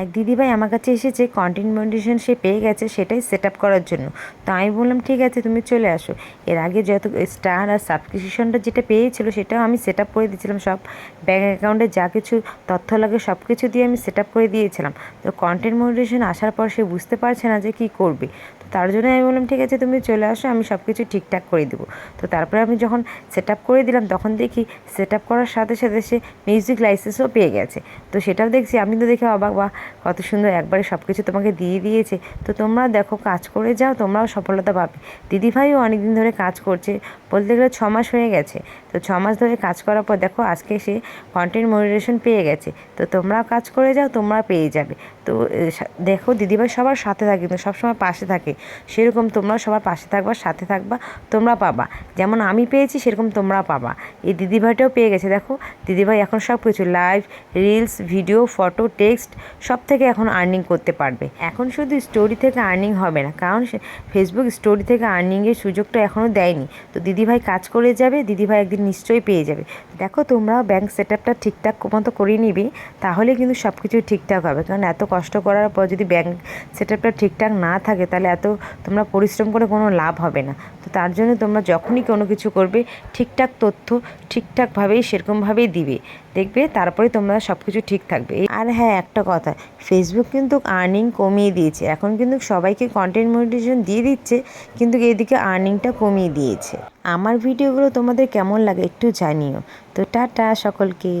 এক দিদিভাই আমার কাছে এসেছে কন্টেন্ট মনিটেশন সে পেয়ে গেছে সেটাই সেট আপ করার জন্য। তো আমি বললাম, ঠিক আছে, তুমি চলে আসো। এর আগে যত স্টার আর সাবস্ক্রিপশনটা যেটা পেয়েছিল সেটাও আমি সেট আপ করে দিয়েছিলাম, সব ব্যাঙ্ক অ্যাকাউন্টে যা কিছু তথ্য লাগে সব কিছু দিয়ে আমি সেট আপ করে দিয়েছিলাম। তো কন্টেন্ট মনিটেশন আসার পর সে বুঝতে পারছে না যে কী করবে। তো তার জন্য আমি বললাম, ঠিক আছে, তুমি চলে আসো, আমি সব কিছু ঠিকঠাক করে দেবো। তো তারপরে আমি যখন সেট আপ করে দিলাম, তখন দেখি সেট আপ করার সাথে সাথে সে মিউজিক লাইসেন্সও পেয়ে গেছে। তো সেটাও দেখছি, আমি তো দেখে অবাক বা কত সুন্দর একবারে সব কিছু তোমাকে দিয়ে দিয়েছে। তো তোমরা দেখো, কাজ করে যাও, তোমরাও সফলতা পাবে। দিদিভাইও অনেক দিন ধরে কাজ করছে, বলতে গেলে ছ মাস হয়ে গেছে। তো ছ মাস ধরে কাজ করার পর দেখো, আজকে সে কন্টেন্ট মনিটেশন পেয়ে গেছে। তো তোমরাও কাজ করে যাও তোমরা পেয়ে যাবে। তো দেখো দিদিভাই সবার সাথে থাকে, কিন্তু সবসময় পাশে থাকে। সেরকম তোমরাও সবার পাশে থাকবা, সাথে থাকবা, তোমরা পাবা। যেমন আমি পেয়েছি, সেরকম তোমরা পাবা। এই দিদিভাইটাও পেয়ে গেছে, দেখো। দিদিভাই এখন সব কিছু live reels video photo text সব থেকে এখন আর্নিং করতে পারবে। এখন শুধু স্টোরি থেকে আর্নিং হবে না, কারণ ফেসবুক স্টোরি থেকে আর্নিংয়ের সুযোগটা এখনও দেয়নি। তো দিদিভাই কাজ করে যাবে, দিদিভাই একদিন নিশ্চয়ই পেয়ে যাবে। দেখো তোমরাও ব্যাংক সেট আপটা ঠিকঠাক মতো করে নিবি, তাহলে কিন্তু সব কিছু ঠিকঠাক হবে। কারণ এত কষ্ট করার পর যদি ব্যাংক সেট আপটা ঠিকঠাক না থাকে, তাহলে এত তোমরা পরিশ্রম করে কোনো লাভ হবে না। তো তার জন্য তোমরা যখনই কোনো কিছু করবে, ঠিকঠাক তথ্য ঠিকঠাকভাবেই, সেরকমভাবেই দিবে। দেখবে তারপরে তোমরা সব কিছু ঠিক থাকবে। আর হ্যাঁ একটা কথা ফেসবুক কিন্তু আর্নিং কমিয়ে দিয়েছে। এখন কিন্তু সবাইকে কন্টেন্ট মনিটেশন দিয়ে দিচ্ছে, কিন্তু এদিকে আর্নিংটা কমিয়ে দিয়েছে। আমার ভিডিওগুলো তোমাদের কেমন লাগে একটু জানিও। তো টাটা সকলকে।